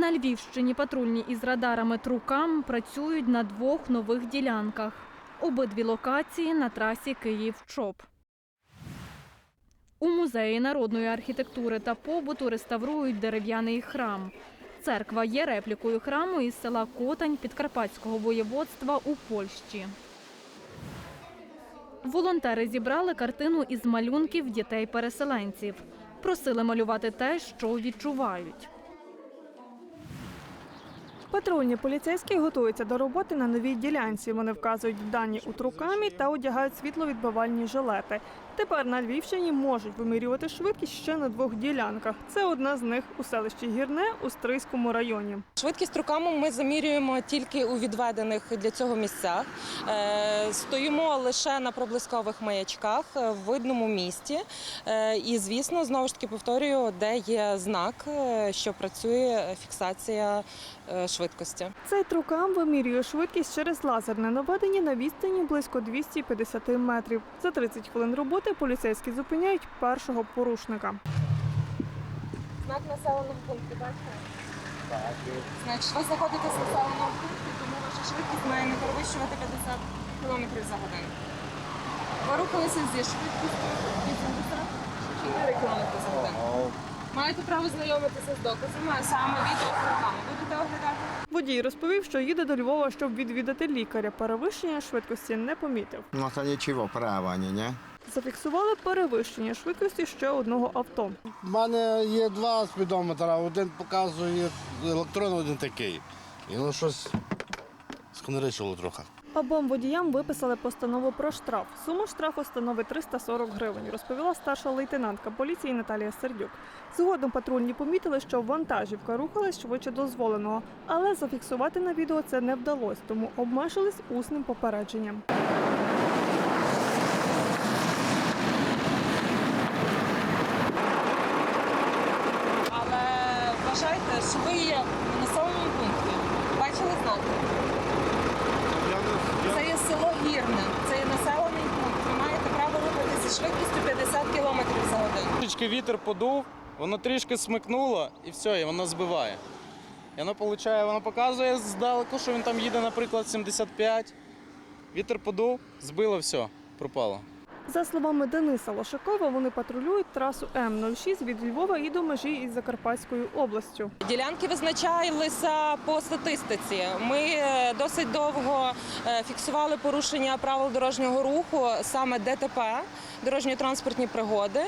На Львівщині патрульні із радарами Трукам працюють на двох нових ділянках. Обидві локації на трасі Київ-Чоп. У музеї народної архітектури та побуту реставрують дерев'яний храм. Церква є реплікою храму із села Котань Підкарпатського воєводства у Польщі. Волонтери зібрали картину із малюнків дітей-переселенців. Просили малювати те, що відчувають. Патрульні поліцейські готуються до роботи на новій ділянці. Вони вказують дані у трукамі та одягають світловідбивальні жилети. Тепер на Львівщині можуть вимірювати швидкість ще на двох ділянках. Це одна з них у селищі Гірне у Стрийському районі. Швидкість руками ми замірюємо тільки у відведених для цього місцях. Е, Стоїмо лише на проблискових маячках в видному місті. Е, І, звісно, знову ж таки повторюю, де є знак, е, що працює фіксація швидкості. Цей трукам вимірює швидкість через лазерне наведення на відстані близько 250 метрів. За 30 хвилин роботи поліцейські зупиняють першого порушника. Знак населеного пункту, бачите? Так. Значить, ви знаходитесь в населеному пункті, тому ваша швидкість має не перевищувати 50 км за годину. Ви рухалися зі швидкістю 84 км за годину. Маєте право знайомитися з доказами, а саме відеопрограми. Будете оглядати? Водій розповів, що їде до Львова, щоб відвідати лікаря. Перевищення швидкості не помітив. No to нічого, права ні, ні? Зафіксували перевищення швидкості ще одного авто. У мене є два спідометра, один показує електронний, один такий. І ну щось сконеричило трохи. Обом водіям виписали постанову про штраф. Сума штрафу становить 340 гривень, розповіла старша лейтенантка поліції Наталія Сердюк. Згодом патрульні помітили, що вантажівка рухалась швидше дозволеного, але зафіксувати на відео це не вдалося, тому обмежились усним попередженням. Але вважайте, що ви є в населеному пункті. Бачили знаки? Є це є населений пункт. Ви маєте право рухатися зі швидкістю 50 км за годину. Трішки вітер подув, воно трішки смикнуло і все, і воно збиває. І воно получає, воно показує здалеку, що він там їде, наприклад, 75. Вітер подув, збило все, пропало. За словами Дениса Лошакова, вони патрулюють трасу М06 від Львова і до межі із Закарпатською областю. Ділянки визначалися по статистиці. Ми е, досить довго е, фіксували порушення правил дорожнього руху, саме ДТП, дорожньо-транспортні пригоди,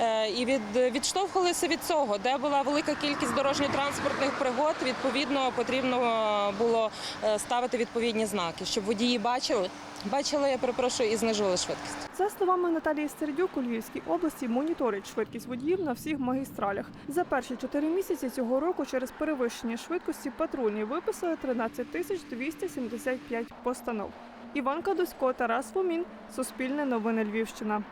Е, і від, відштовхувалися від цього, де була велика кількість дорожньо-транспортних пригод. Відповідно, потрібно було ставити відповідні знаки, щоб водії бачили, бачили, я перепрошую, і знижували швидкість. За словами Наталії Сердюк, у Львівській області моніторить швидкість водіїв на всіх магістралях. За перші чотири місяці цього року через перевищення швидкості патрульні виписали 13 тисяч 275 постанов. Іван Кадусько, Тарас Фомін, Суспільне новини Львівщина.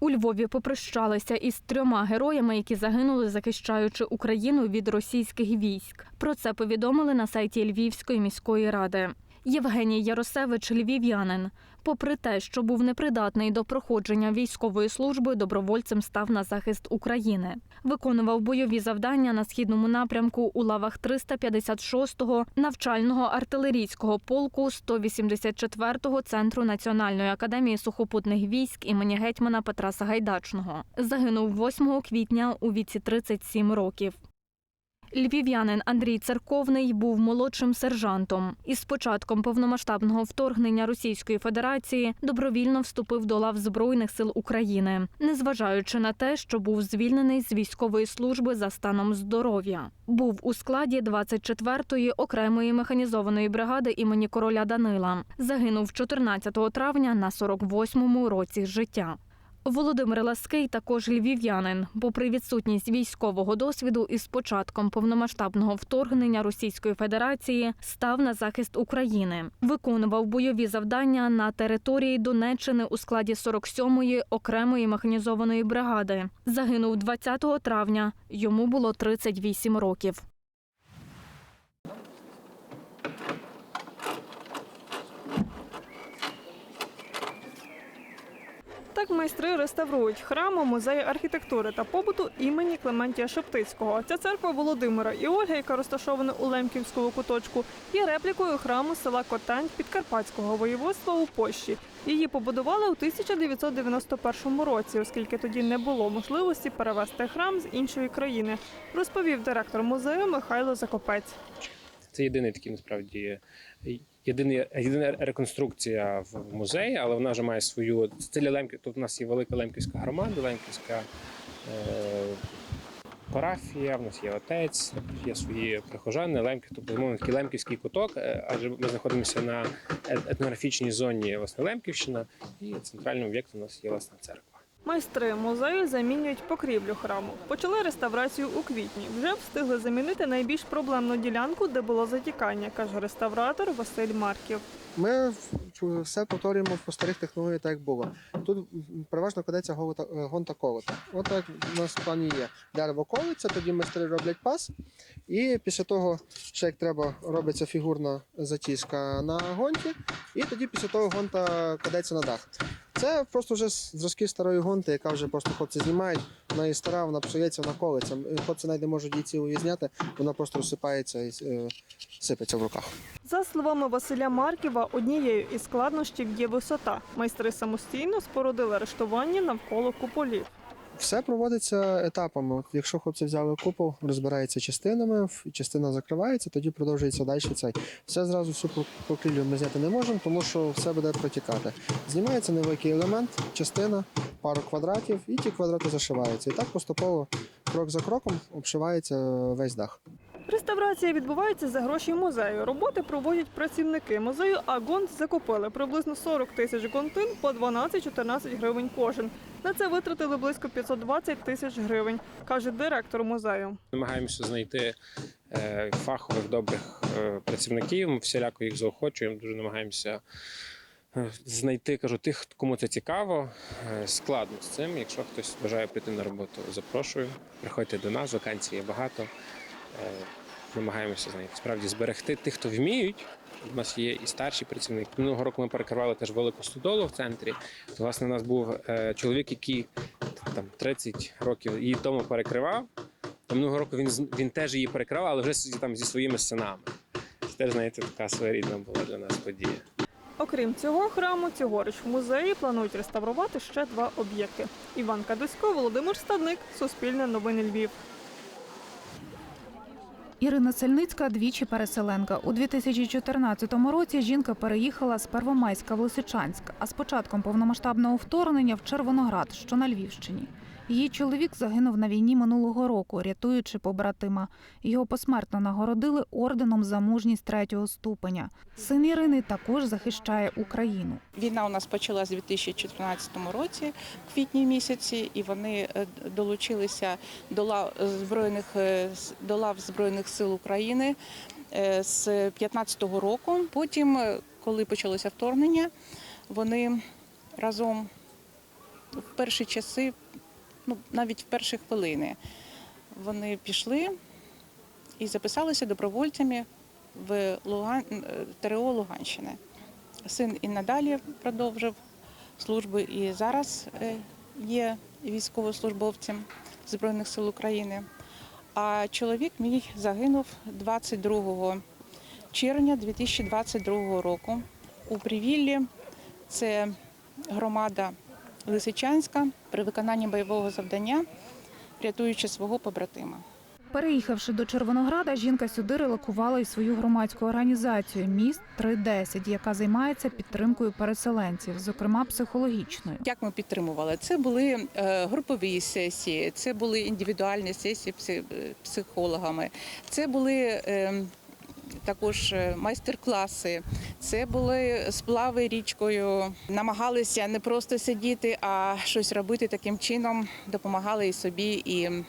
У Львові попрощалися із трьома героями, які загинули, захищаючи Україну від російських військ. Про це повідомили на сайті Львівської міської ради. Євгеній Яросевич львів'янин. Попри те, що був непридатний до проходження військової служби, добровольцем став на захист України. Виконував бойові завдання на східному напрямку у лавах 356-го навчального артилерійського полку 184-го центру Національної академії сухопутних військ імені гетьмана Петра Сагайдачного. Загинув 8 квітня у віці 37 років. Львів'янин Андрій Церковний був молодшим сержантом. Із початком повномасштабного вторгнення Російської Федерації добровільно вступив до лав Збройних сил України, незважаючи на те, що був звільнений з військової служби за станом здоров'я. Був у складі 24-ї окремої механізованої бригади імені короля Данила. Загинув 14 травня на 48-му році життя. Володимир Лаский також львів'янин. Попри відсутність військового досвіду із початком повномасштабного вторгнення Російської Федерації став на захист України. Виконував бойові завдання на території Донеччини у складі 47-ї окремої механізованої бригади. Загинув 20 травня. Йому було 38 років. Так майстри реставрують храми, музеї архітектури та побуту імені Клементія Шептицького. Ця церква Володимира і Ольги, яка розташована у Лемківському куточку, є реплікою храму села Котань Підкарпатського воєводства у Польщі. Її побудували у 1991 році, оскільки тоді не було можливості перевести храм з іншої країни, розповів директор музею Михайло Закопець. Це єдиний такий насправді єдиний, єдина реконструкція в музеї, але вона вже має свою. Для Лемків. Тут у нас є велика лемківська громада, лемківська е, парафія, в нас є отець, є свої прихожани, лемки, тобто умовно такий лемківський куток, е, адже ми знаходимося на е- етнографічній зоні власне Лемківщина, і центральним об'єктом у нас є власна церква. Майстри музею замінюють покрівлю храму. Почали реставрацію у квітні. Вже встигли замінити найбільш проблемну ділянку, де було затікання, каже реставратор Василь Марків. Ми все повторюємо по старих технологіях, так як було. Тут переважно кладеться е, гонта колота. От так у нас в плані є. Дерево колиться, тоді майстри роблять пас, і після того, ще як треба, робиться фігурна затіска на гонті, і тоді після того гонта кладеться на дах. Це просто вже зразки старої гонти, яка вже просто хлопці знімають. Вона і стара, вона псується, вона колиться. Е, Хлопці навіть не можуть її цілу зняти, вона просто розсипається і е, сипеться в руках. За словами Василя Марківа, однією із складнощів є висота. Майстри самостійно спорудили арештування навколо куполів. Все проводиться етапами. От якщо хлопці взяли купол, розбирається частинами, частина закривається, тоді продовжується далі цей. Все зразу всю пок- покрівлю ми зняти не можемо, тому що все буде протікати. Знімається невеликий елемент, частина, пару квадратів, і ті квадрати зашиваються. І так поступово, крок за кроком, обшивається весь дах. Реставрація відбувається за гроші музею. Роботи проводять працівники музею, а гонт закупили приблизно 40 тисяч гонтин по 12-14 гривень кожен. На це витратили близько 520 тисяч гривень, каже директор музею. Намагаємося знайти е, фахових добрих е, працівників. Ми всіляко їх заохочуємо. Дуже намагаємося е, знайти, кажу, тих, кому це цікаво. Складно з цим. Якщо хтось бажає прийти на роботу, запрошую. Приходьте до нас, вакансій є багато. Е, Намагаємося знаєте, справді зберегти тих, хто вміють. У нас є і старші працівники. Минулого року ми перекривали теж велику стодолу в центрі. Власне, у нас був е, чоловік, який там 30 років її тому перекривав. Та минулого року він, він теж її перекривав, але вже там зі своїми синами. Це теж, знаєте, така своєрідна була для нас подія. Окрім цього храму, цьогоріч в музеї планують реставрувати ще два об'єкти. Іван Кадусько, Володимир Стадник, Суспільне новини Львів. Ірина Сельницька двічі переселенка. У 2014 році жінка переїхала з Первомайська в Лисичанськ, а з початком повномасштабного вторгнення в Червоноград, що на Львівщині. Її чоловік загинув на війні минулого року, рятуючи побратима. Його посмертно нагородили орденом за мужність третього ступеня. Син Ірини також захищає Україну. Війна у нас почалась у 2014 році, в квітні місяці, і вони е, долучилися до лав збройних е, до лав збройних сил України е, з 2015 року. Потім, коли почалося вторгнення, вони разом в перші часи, ну навіть в перші хвилини, вони пішли і записалися добровольцями в Луган... е, ТРО Луганщини. Син і надалі продовжив службу і зараз е, є військовослужбовцем Збройних сил України. А чоловік мій загинув 22 червня 2022 року у Привіллі. Це громада Лисичанська при виконанні бойового завдання, рятуючи свого побратима. Переїхавши до Червонограда, жінка сюди релокувала і свою громадську організацію Міст 310, яка займається підтримкою переселенців, зокрема психологічною. Як ми підтримували? Це були е, групові сесії, це були індивідуальні сесії пси- е, психологами, це були е, також е, майстер-класи, це були сплави річкою. Намагалися не просто сидіти, а щось робити таким чином, допомагали і собі, і е,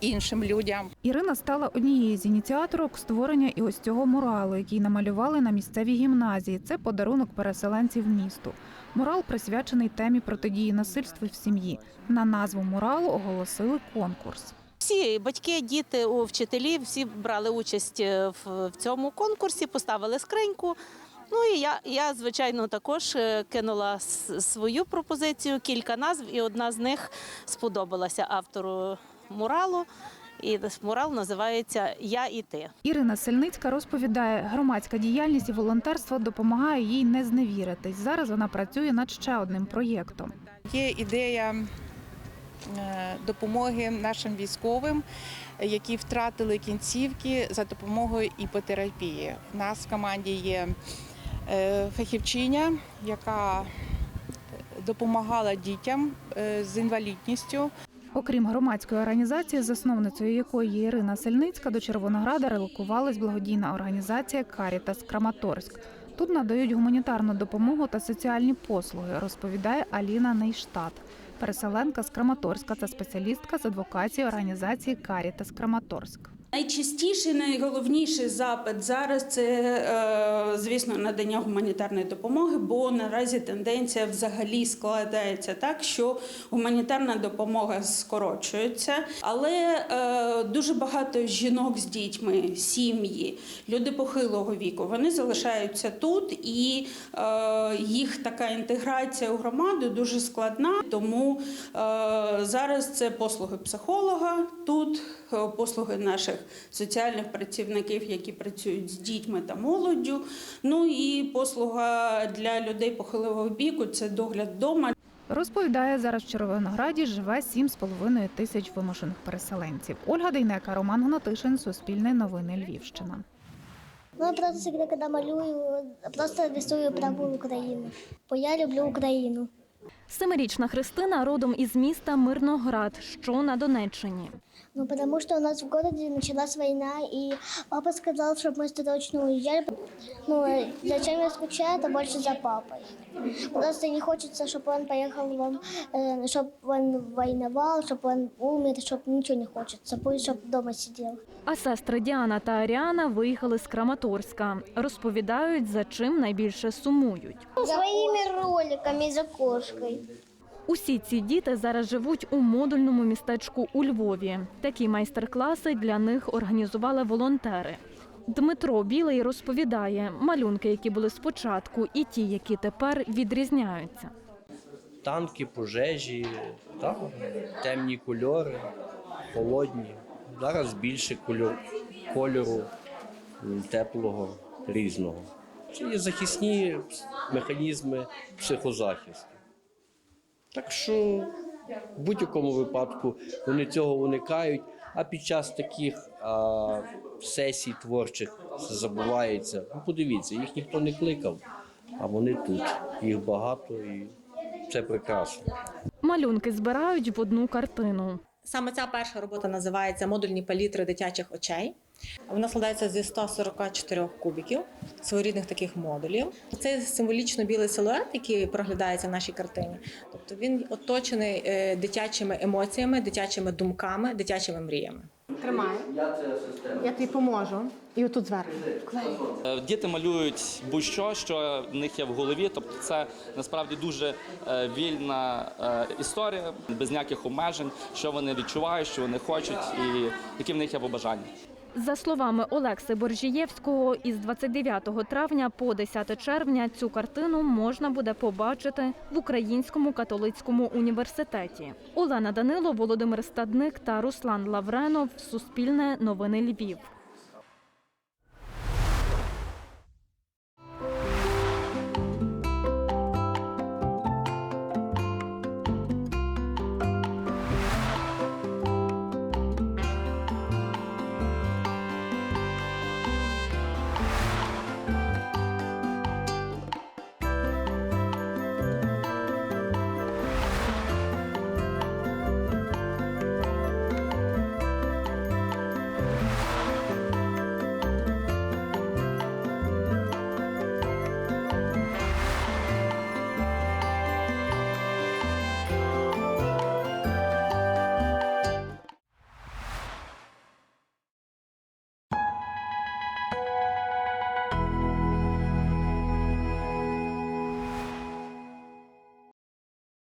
іншим людям. Ірина стала однією з ініціаторок створення і ось цього муралу, який намалювали на місцевій гімназії. Це подарунок переселенців місту. Мурал присвячений темі протидії насильству в сім'ї. На назву муралу оголосили конкурс. Всі батьки, діти, вчителі всі брали участь е, в цьому конкурсі, поставили скриньку Ну і я, я звичайно, також е, кинула свою пропозицію, кілька назв, і одна з них сподобалася автору муралу. І мурал називається Я і ти. Ірина Сельницька розповідає, громадська діяльність і волонтерство допомагає їй не зневіритись. Зараз вона працює над ще одним проєктом. Є ідея допомоги нашим військовим, які втратили кінцівки за допомогою іпотерапії. У нас в команді є е, фахівчиня, яка допомагала дітям е, з інвалідністю. Окрім громадської організації, засновницею якої є Ірина Сельницька, до Червонограда релокувалась благодійна організація Карітас Краматорськ. Тут надають гуманітарну допомогу та соціальні послуги, розповідає Аліна Нейштат. Переселенка з Краматорська та спеціалістка з адвокації організації Карітас Краматорськ. Найчастіший, найголовніший запит зараз це, е, звісно, надання гуманітарної допомоги, бо наразі тенденція взагалі складається так, що гуманітарна допомога скорочується, але е, дуже багато жінок з дітьми, сім'ї, люди похилого віку, вони залишаються тут, і е, їх така інтеграція у громаду дуже складна. Тому зараз це послуги психолога тут, послуги наших соціальних працівників, які працюють з дітьми та молоддю. Ну і послуга для людей похилого віку це догляд вдома. Розповідає, зараз в Червонограді живе 7,5 тисяч вимушених переселенців. Ольга Дейнека, Роман Гнатишин, Суспільне новини Львівщина. Ну, я просто всегда, когда малюю, просто рисую прапор України. Бо я люблю Україну. Семирічна Христина родом із міста Мирноград, що на Донеччині. Ну, потому что у нас в городе началась война, и папа сказал, чтобы мы срочно уезжали. Ну, э, зачем я скучаю, это больше за папой. Просто не хочется, чтобы он поехал, в, э, чтобы он воевал, чтобы он умер, чтобы ничего не хочется, пусть чтобы дома сидел. А сестри Діана та Аріана виїхали з Краматорська. Розповідають, за чим найбільше сумують. Своими роликами за кошкой. Усі ці діти зараз живуть у модульному містечку у Львові. Такі майстер-класи для них організували волонтери. Дмитро Білий розповідає, малюнки, які були спочатку, і ті, які тепер відрізняються. танки, пожежі, так, темні кольори, холодні. Зараз більше кольору, кольору теплого, різного. Це є захисні механізми психозахисту. Так що в будь-якому випадку вони цього уникають, а під час таких а, сесій творчих це забувається. Ну, подивіться, їх ніхто не кликав, а вони тут. Їх багато і це прекрасно. Малюнки збирають в одну картину. Саме ця перша робота називається Модульні палітри дитячих очей. Вона складається зі 144 кубиків, своєрідних таких модулів. Це символічно білий силует, який проглядається в нашій картині. Тобто він оточений е, дитячими емоціями, дитячими думками, дитячими мріями. Тримай. Я тобі поможу. І отут зверху. Е, Діти малюють будь-що, що в них є в голові. Тобто, це насправді дуже е, вільна історія, без ніяких обмежень, що вони відчувають, що вони хочуть, і які в них є побажання. За словами Олекси Боржієвського, із 29 травня по 10 червня цю картину можна буде побачити в Українському католицькому університеті. Олена Данило, Володимир Стадник та Руслан Лавренов. Суспільне новини Львів.